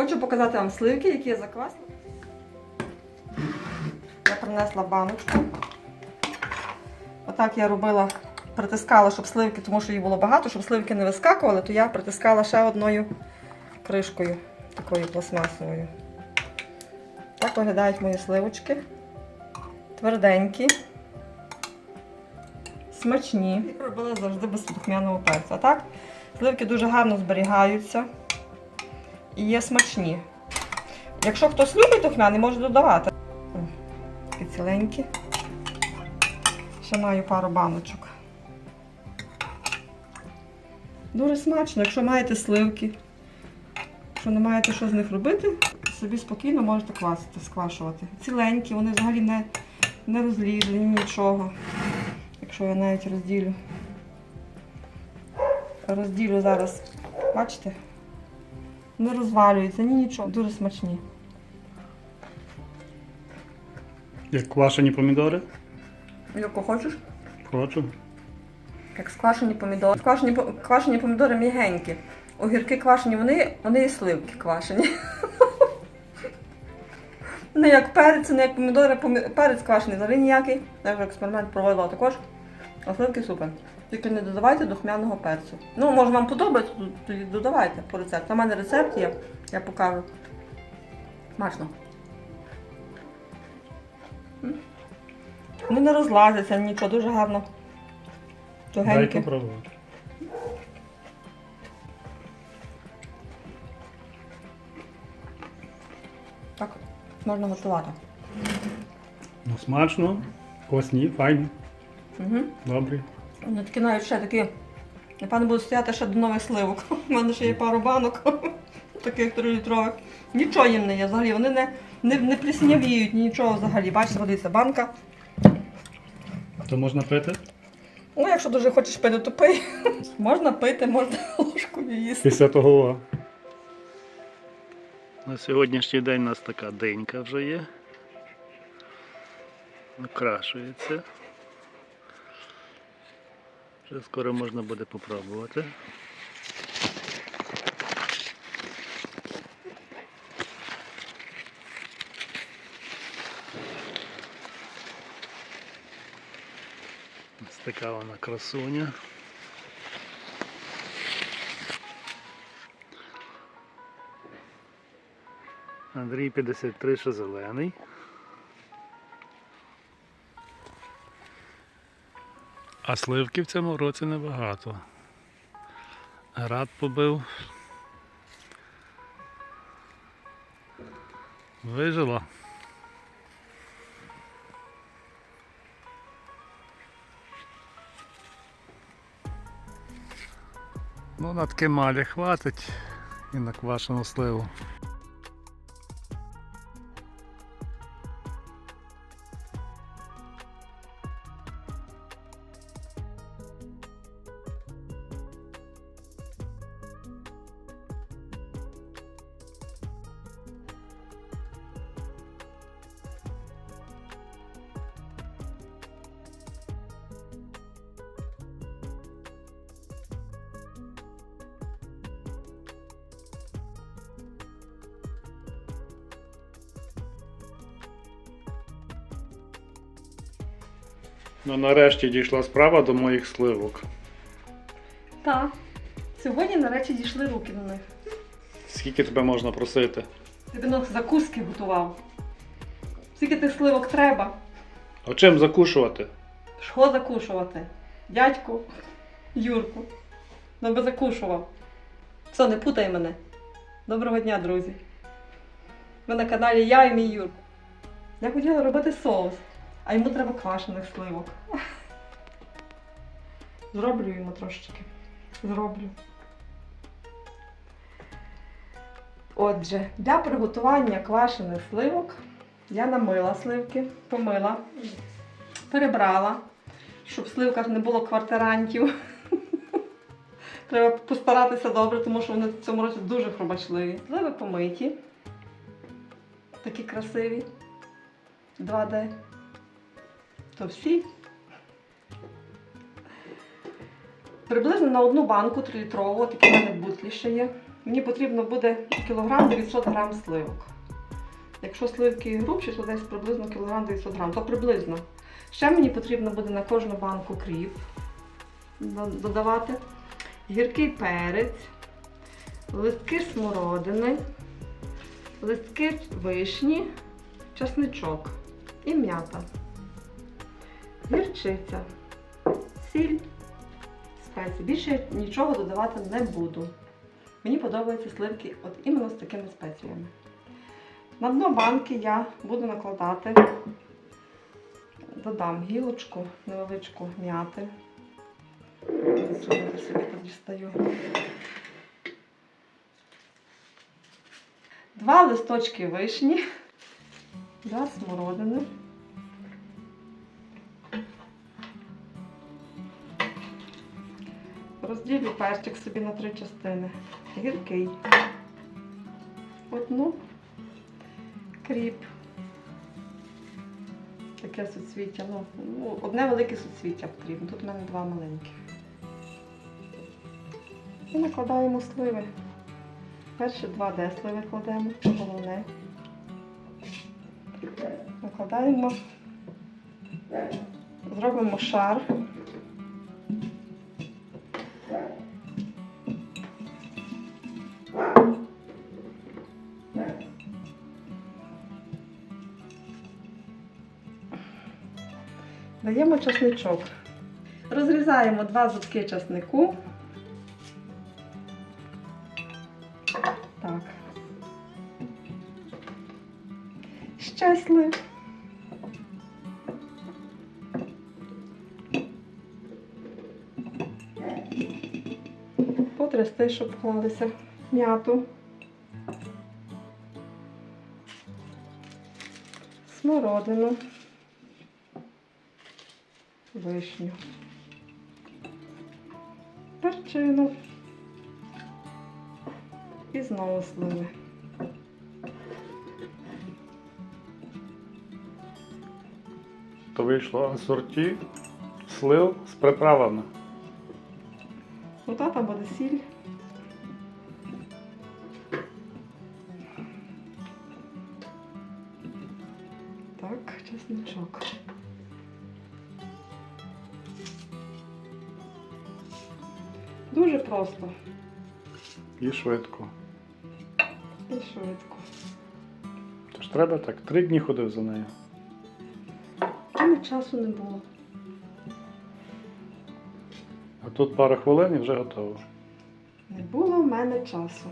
Хочу показати вам сливки, які я заквасила. Я принесла баночку. Отак я робила, притискала, щоб сливки, тому що їх було багато, щоб сливки не вискакували, то я притискала ще одною кришкою, такою пластмасовою. Так виглядають мої сливочки. Тверденькі, смачні. Я робила завжди без духмяного перцю. А так, сливки дуже гарно зберігаються і є смачні. Якщо хтось любить духмяний, може додавати. Такі ціленькі. Ще маю пару баночок. Дуже смачно, якщо маєте сливки, якщо не маєте що з них робити, собі спокійно можете квасити, сквашувати. Ціленькі, вони взагалі не, не розлізлені, нічого. Якщо я навіть розділю. Розділю зараз, бачите? Не розвалюються, ні нічого, дуже смачні. Як квашені помідори? Яку хочеш? Хочу. Як сквашені помідори. Квашені, квашені помідори м'ягенькі. Огірки квашені, вони, вони і сливки квашені. Не як перець, не як помідори, перець квашений, взагалі ніякий. Я вже експеримент проводила також. А сливки супер. Тільки не додавайте духмяного перцю. Ну, може вам подобається, тоді додавайте по рецепту. У мене рецепт є, я покажу. Смачно. Вони не розлазяться, нічого, дуже гарно. Тугенькі. Так, можна готувати. Ну, смачно, вкусні, файні, Угу. добрі. Вони такі навіть ще такі. Напевно, будуть стояти ще до нових сливок. У мене ще є пару банок, таких трилітрових. Нічого їм не є взагалі. Вони не, не, не пліснявіють, нічого взагалі. Бачите, дивіться, банка. То можна пити? Ну, якщо дуже хочеш пити, то пий. Можна пити, можна ложкою їсти. Після того. На сьогоднішній день у нас така денька вже є. Окрашується. Вже скоро можна буде попробувати. Ось така вона красуня. Андрій 53, що зелений. А сливки в цьому році небагато. Град побив. Вижила. Ну, на таке малі хватить і на квашену сливу. Ну нарешті дійшла справа до моїх сливок. Так. Сьогодні, нарешті, дійшли руки до них. Скільки тебе можна просити? Ти б закуски готував. Скільки тих сливок треба? А чим закушувати? Що закушувати? Дядьку, Юрку. Ну би закушував. Все, не путай мене. Доброго дня, друзі. Ви на каналі я і мій Юрко. Я хотіла робити соус, а йому треба квашених сливок. Зроблю йому трошечки. Зроблю. Отже, для приготування квашених сливок я намила сливки, помила, перебрала, щоб в сливках не було квартирантів. Треба постаратися добре, тому що вони в цьому році дуже хробачливі. Сливи помиті. Такі красиві. 2D. То всі. Приблизно на одну банку 3-літрову, такі в мене бутлі ще є. мені потрібно буде кілограм 900 грам сливок. Якщо сливки грубші, то десь приблизно кілограм 900 грам, то приблизно. Ще мені потрібно буде на кожну банку кріп додавати, гіркий перець, листки смородини, листки вишні, часничок і м'ята, гірчиця, сіль, спеції. Більше нічого додавати не буду. Мені подобаються сливки от іменно з такими спеціями. На дно банки я буду накладати, додам гілочку невеличку м'яти. Зробити собі дістаю. Два листочки вишні, два смородини. Розділю перчик собі на три частини. Гіркий. Одну кріп. Таке суцвіття. Ну, ну, одне велике суцвіття потрібно. Тут в мене два маленьких. І накладаємо сливи. Перші два де сливи кладемо, головне. Накладаємо, зробимо шар. Даємо часничок. Розрізаємо два зубки часнику. Так. Ще слив. Потрясти, щоб вклалися м'яту. Смородину. Вишню. Перчину. І знову сливи. То вийшло асорті слив з приправами. Ну тата буде сіль. Так, чесничок. Дуже просто І швидко. і швидко. Тож треба так, три дні ходив за нею. Мене часу не було. А тут пара хвилин і вже готово. Не було в мене часу.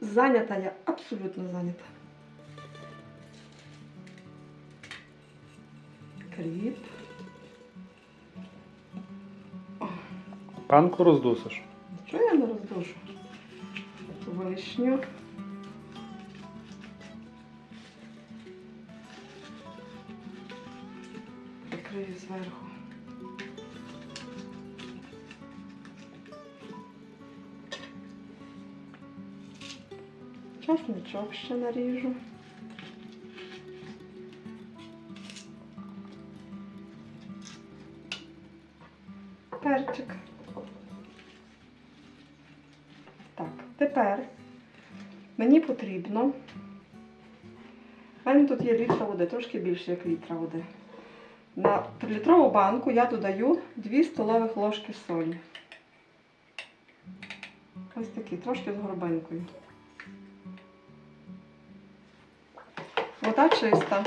Зайнята я, абсолютно зайнята. Кріп. Панку роздусиш. Чого я не роздушу? Вишню. Прикрию зверху. Часничок ще наріжу. Перчик. Так, тепер мені потрібно. У мене тут є літра води, трошки більше, як літра води. На трилітрову банку я додаю 2 столових ложки солі. Ось такі, трошки з горбинкою. Вода чиста,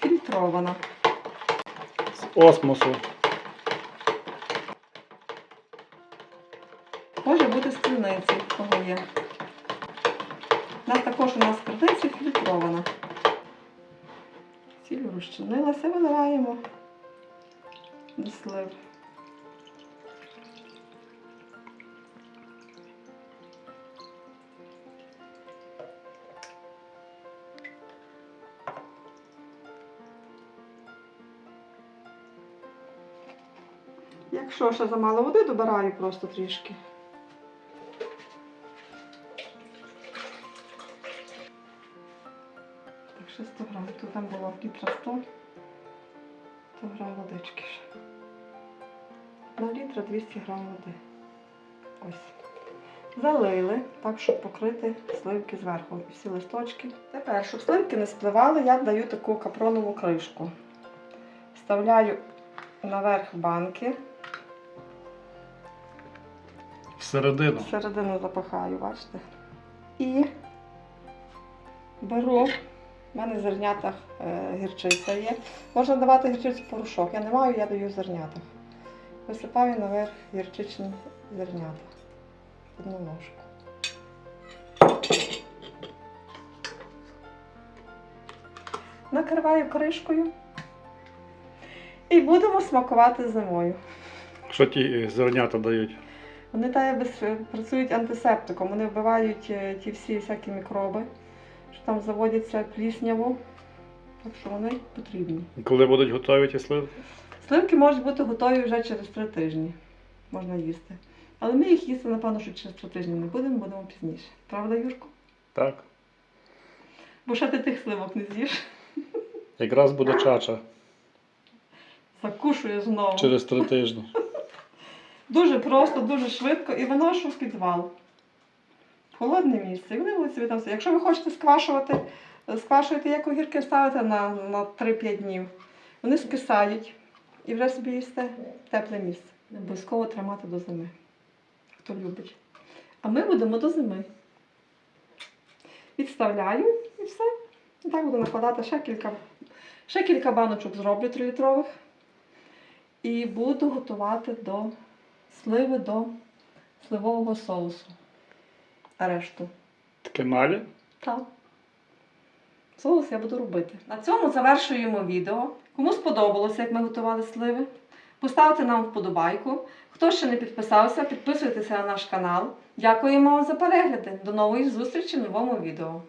фільтрована. З осмосу. Криниці, кого є. У нас також у нас з криниці фільтрована. Сіль розчинилася, виливаємо до слив. Якщо ще замало води, добираю просто трішки. Так, ще 100 грам. Тут там було літра 100. 100 грам водички ще. На літра 200 грам води. Ось. Залили, так, щоб покрити сливки зверху. І всі листочки. Тепер, щоб сливки не спливали, я даю таку капронову кришку. Вставляю наверх банки, Всередину. всередину запахаю, бачите. І беру, в мене в зернятах е, гірчиця є. Можна давати гірчицю порошок. Я не маю, я даю в зернятах. Висипаю наверх гірчичні зернята. Одну ложку. Накриваю кришкою. І будемо смакувати зимою. Що ті е, зернята дають? Вони та працюють антисептиком, вони вбивають е, ті всі всякі мікроби, там заводяться плісняву. Так що вони потрібні. Коли будуть готові ті сливки? Сливки можуть бути готові вже через три тижні. Можна їсти. Але ми їх їсти, напевно, що через три тижні не будемо, будемо пізніше. Правда, Юрко? Так. Бо ще ти тих сливок не з'їш. Якраз буде чача Закушуєш знову. через три тижні. Дуже просто, дуже швидко і виношу в підвал. Холодне місце. І вони будуть собі там все. Якщо ви хочете сквашувати, е, сквашуєте як огірки, ставите на, на 3-5 днів. Вони скисають і вже собі їсте тепле місце. Обов'язково тримати до зими. Хто любить. А ми будемо до зими. Відставляю і все. І так буду накладати ще кілька, ще кілька баночок зроблю 3-літрових. І буду готувати до сливи до сливового соусу. Решту. Таке малі? Так. Соус я буду робити. На цьому завершуємо відео. Кому сподобалося, як ми готували сливи, поставте нам вподобайку. Хто ще не підписався, підписуйтеся на наш канал. Дякуємо вам за перегляди. До нової зустрічі в новому відео.